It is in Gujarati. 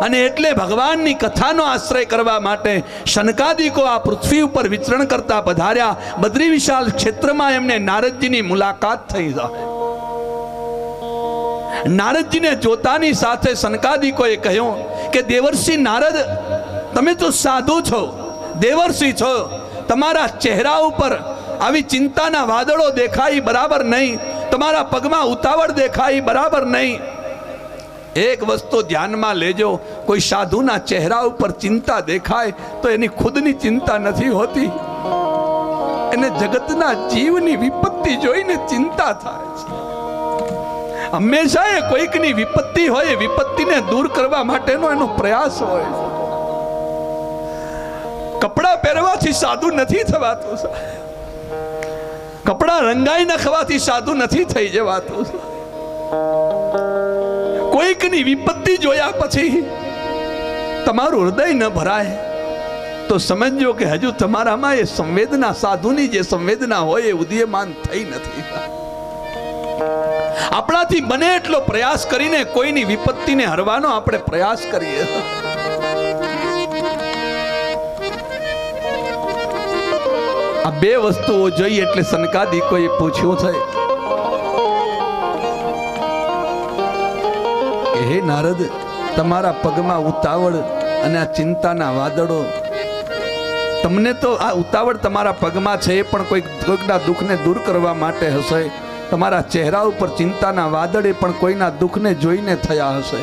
અને એટલે ભગવાનની કથાનો આશ્રય કરવા માટે શનકાદિકો આ પૃથ્વી ઉપર વિચરણ કરતા પધાર્યા. બદ્રી વિશાલ ક્ષેત્રમાં એમને નારદજીની મુલાકાત થઈ નારદજીને જોતાની સાથે શનકાદિકોએ કહ્યું કે, દેવર્ષિ નારદ, તમે તો સાધુ છો. દેવર્ષિ છો. તમારા ચહેરા ઉપર આવી ચિંતાના વાદળો દેખાય બરાબર નહીં. તમારા પગમાં ઉતાવળ દેખાય બરાબર નહીં. એક વસ્તુ ધ્યાનમાં લેજો, કોઈ સાધુના ચહેરા ઉપર ચિંતા દેખાય તો એની ખુદની ચિંતા નથી હોતી. એને જગતના જીવની વિપત્તિ જોઈને ચિંતા થાય છે. હંમેશા એ કોઈકની વિપત્તિ હોય વિપત્તિને દૂર કરવા માટેનો એનો પ્રયાસ હોય કપડા પહેરવાથી સાધુ નથી થવાતું કપડા રંગાઈ નાખવાથી સાધુ નથી થઈ જવાતું કોઈકની વિપત્તિ જોયા પછી તમારું હૃદય ન ભરાય. તો સમજો કે હજુ તમારામાં એ સંવેદના, સાધુની જે સંવેદના હોય એ ઉદયમાન થઈ નથી. આપણાથી બને એટલો પ્રયાસ કરીને કોઈની વિપત્તિને હરવાનો આપણે પ્રયાસ કરીએ. આ બે વસ્તુઓ જોઈ એટલે સનકાદિકોએ પૂછ્યું છે. હે નારદ, તમારા પગમાં ઉતાવળ અને આ ચિંતાના વાદળો. તમને તો આ ઉતાવળ તમારા પગમાં છે એ પણ કોઈક કોઈકના દુઃખને દૂર કરવા માટે હશે. તમારા ચહેરા ઉપર ચિંતાના વાદળે પણ કોઈના દુઃખને જોઈને થયા હશે.